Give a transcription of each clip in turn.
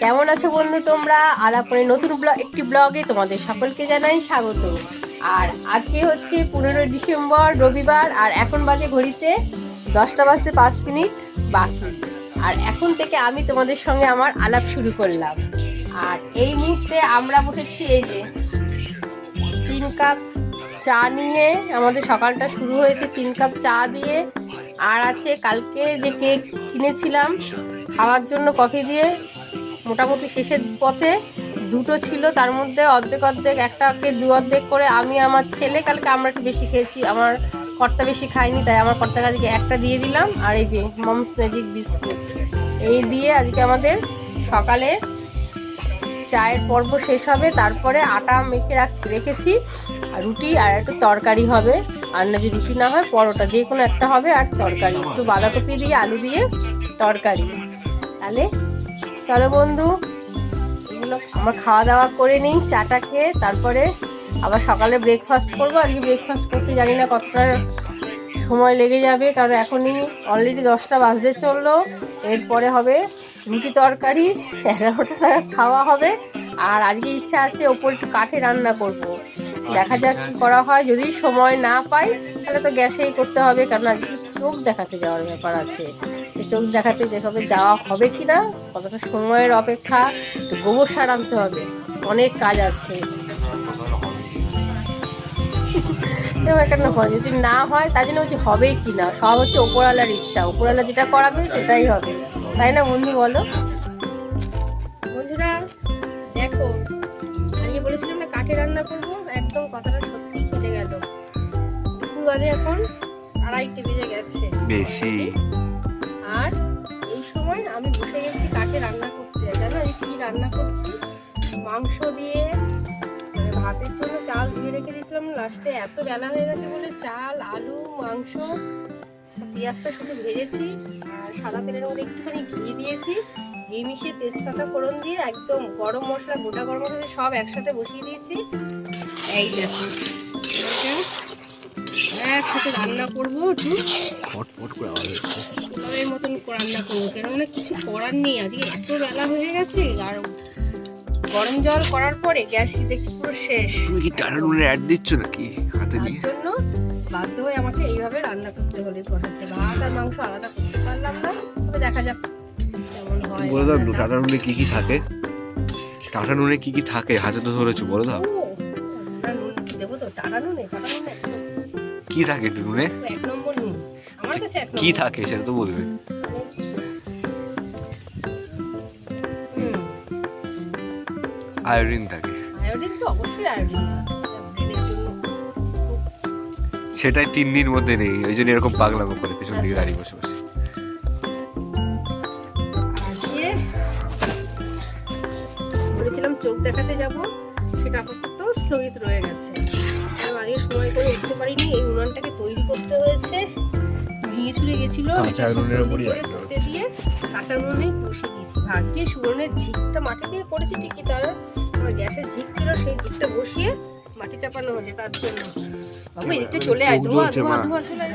কেমন আছো বন্ধু তোমরা? আলাপনে নতুন ব্লগ একটি ব্লগে তোমাদের সকলকে জানাই স্বাগত। আর আজকে হচ্ছে পনেরোই ডিসেম্বর, রবিবার, আর এখন বাজে ঘড়িতে দশটা বাজতে পাঁচ মিনিট বাকি। আর এখন থেকে আমি তোমাদের সঙ্গে আমার আলাপ শুরু করলাম। আর এই মুহূর্তে আমরা বসেছি এই যে তিন কাপ চা নিয়ে। আমাদের সকালটা শুরু হয়েছে তিন কাপ চা দিয়ে। আর আছে কালকে যে কেক কিনেছিলাম, খাওয়ার জন্য কফি দিয়ে। মোটামুটি শেষের পথে দুটো ছিল, তার মধ্যে অর্ধেক অর্ধেক একটাকে দু অর্ধেক করে আমি, আমার ছেলে, কালকে আমরা একটু বেশি খেয়েছি, আমার কর্তা বেশি খাইনি তাই আমার কর্তা কাজকে একটা দিয়ে দিলাম, আর এই যে মমস ম্যাজিক বিস্কুট। এই দিয়ে আজকে আমাদের সকালে চায়ের পর্ব শেষ হবে, তারপরে আটা মেখে রাখ- রেখেছি, আর রুটি, আর একটা তরকারি হবে। আর না যদি রুটি না হয়, পরোটা যে কোনো একটা হবে, আর তরকারি। একটু বাঁধাকপি দিয়ে, আলু দিয়ে তরকারি। তাহলে চলো বন্ধু। এগুলো আমার খাওয়া দাওয়া করে নিই, চাটা খেয়ে তারপরে আবার সকালে ব্রেকফাস্ট করব। আজকে ব্রেকফাস্ট করতে জানি না কতটা সময় লেগে যাবে, কারণ এখনই অলরেডি দশটা বাজতে চলল। এরপরে হবে রুটি তরকারি, এগারোটা খাওয়া হবে। আর আজকে ইচ্ছা আছে ওপর একটু কাঠে রান্না করব। দেখা যাক কি করা হয়। যদি সময় না পাই, তাহলে তো গ্যাসেই করতে হবে, কারণ আজকে চোখ দেখাতে যাওয়ার ব্যাপার আছে। চোখ দেখাতে যেভাবে যাওয়া হবে কি না কতটা সময়ের অপেক্ষা গোবর সার আনতে হবে। অনেক কাজ আছে। হয়, যদি না হয়, তার জন্য হবে কি না সব হচ্ছে ওপরওয়ালার ইচ্ছা। ওপরওয়ালা যেটা করাবে, সেটাই হবে। তাই না বন্ধু বলো? বন্ধুরা, দেখো, আজকে বলেছিলাম না কাঠে রান্না করব, একদম কথাটা সত্যি খেলে গেল। দুপুর বাজে এখন। আড়াইটে বেজে গেছে। বেশি। আর এই সময় আমি বসে গেছি কাঠে রান্না করতে। জানো এই কি রান্না করছি? মাংস দিয়ে মানে ভাতের জন্য চাল ধুয়ে রেখে দিয়েছিলাম। লাস্টে এত বেলা হয়ে গেছে বলে চাল আলু মাংস পেঁয়াজটা শুধু ভেজেছি আর সাদা তেলের মধ্যে একটুখানি ঘি দিয়েছি। ঘি মিশিয়ে তেজপাতা ফোড়ন দিয়ে একদম গরম মশলা গোটা গরম মশলা সব একসাথে বসিয়ে দিয়েছি। এই দেখো। একসাথে রান্না করব একটু। ফটফট করে আওয়াজ হচ্ছে। পোলাওয়ের মতন রান্না করব। কেননা কিছু করার নেই। আজকে এত বেলা হয়ে গেছে। আর গরম জল করার পরে গ্যাস দেখছি পুরো শেষ। তুমি কি টাটা নুনের অ্যাড দিচ্ছ নাকি হাতে নিয়ে? জন্য বাধ্য হয়ে আমাকে এইভাবে রান্না করতে হলে বসাচ্ছে ভাত আর মাংস আলাদা করতে পারলাম না। তবে দেখা যাক কেমন হয়। বলে দাও রান্নাটা। টাটা নুনে কি কি থাকে? টাটা নুনে কি কি থাকে? হাতে তো ধরেছো। বলে দাও। নুন দেবো তো? টাটা নুনে? টাটা নুনে? একদম কি থাকে নুনে। এক কি থাকে সেটা তো বলবে। আয়োডিন থাকে। সেটাই তিন দিন মধ্যে নেই ওই জন্য এরকম পাগলামো করে পিছন দিকে দাঁড়িয়ে বসে বসে। বলেছিলাম চোখ দেখাতে যাব সেটা আপাতত স্থগিত রয়ে গেছে। আজকে সময় করে উঠতে পারিনি এই তৈরি করতে হয়েছে। ভেঙে ছুড়ে গেছিল। দিয়ে কাঁচা বসে দিয়েছি। ভাগ্যে সুরনের ঝিকটা মাটি দিয়ে করেছি ঠিকই তার গ্যাসের ঝিক ছিল সেই ঝিকটা বসিয়ে মাটি চাপানো হয়েছে তার জন্য। বাবু এদিকটা চলে আয় চোখ ধোয়া ধোয়া ধোয়া চলে আয়।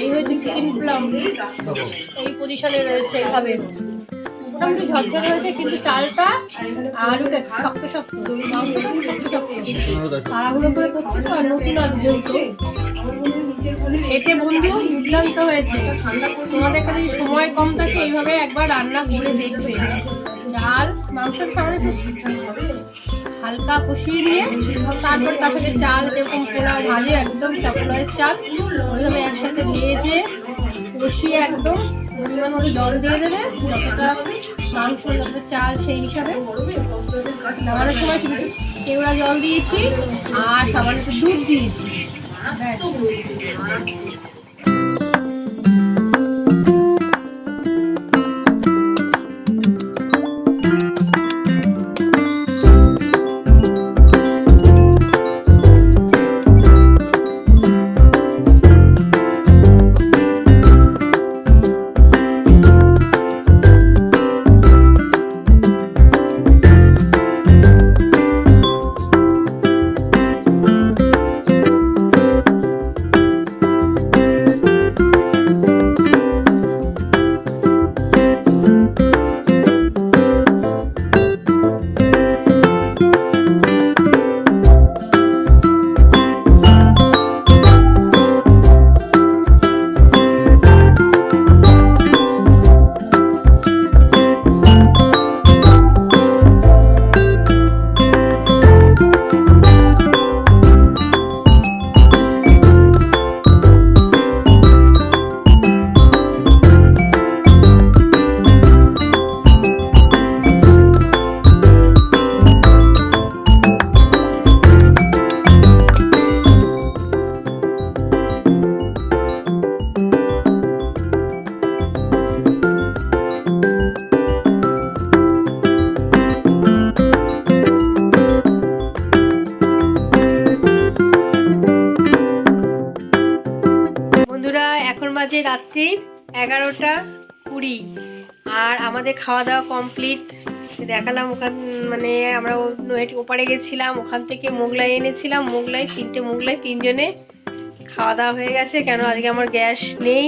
এই হচ্ছে চিকেন পোলাও এই পজিশনে রয়েছে এইভাবে মোটামুটি ঝরঝরে হয়েছে, কিন্তু চালটা আলুটা শক্ত শক্ত তাড়াহুড়ো করে করছি তো, আর নতুন এতে বন্ধু দুর্দান্ত হয়েছে। তোমাদের কাছে সময় কম থাকে, এইভাবে একবার রান্না করে দেখবে। ডাল মাংসের সামনে তো হালকা কষিয়ে দিয়ে তারপর তার সাথে চাল যেরকম পোলাও ভাজে, একদম চাপলার চাল। ওইভাবে একসাথে ভেজে কষিয়ে একদম পরিমাণ মতো জল দিয়ে দেবে যতটা মাংস যতটা চাল, সেই হিসাবে। নামানোর সময় শুধু কেওড়া জল দিয়েছি, আর সামান্য দুধ দিয়েছি। ব্যাস। রাত্রি এগারোটা কুড়ি। আর আমাদের খাওয়া দাওয়া কমপ্লিট দেখালাম ওখান মানে আমরা ওপারে গেছিলাম, ওখান থেকে মোগলাই এনেছিলাম। মোগলাই, তিনটে মোগলাই, তিনজনে খাওয়া দাওয়া হয়ে গেছে। কেন আজকে আমার গ্যাস নেই।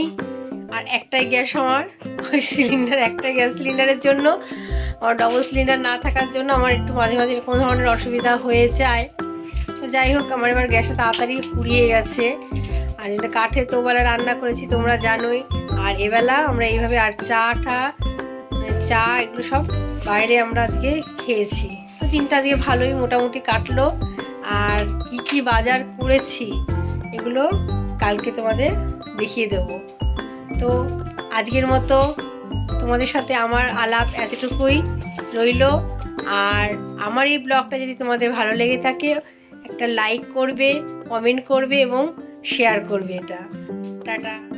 আর একটাই গ্যাস আমার, ওই সিলিন্ডার একটা গ্যাস সিলিন্ডারের জন্য। আমার ডবল সিলিন্ডার না থাকার জন্য আমার একটু মাঝে মাঝে কোনো ধরনের অসুবিধা হয়ে যায়। যাই হোক, আমার এবার গ্যাসটা তাড়াতাড়ি ফুরিয়ে গেছে। আর এটা কাঠে তো বেলা রান্না করেছি, তোমরা জানোই। আর এবেলা আমরা এইভাবে আর চাটা মানে চা এগুলো সব বাইরে আমরা আজকে খেয়েছি। তো দিনটা আজকে ভালোই মোটামুটি কাটলো। আর কি কি বাজার করেছি, এগুলো কালকে তোমাদের দেখিয়ে দেবো। তো আজকের মতো তোমাদের সাথে আমার আলাপ এতটুকুই রইল। আর আমার এই ব্লগটা যদি তোমাদের ভালো লেগে থাকে, একটা লাইক করবে কমেন্ট করবে এবং শেয়ার করবে এটা। টাটা।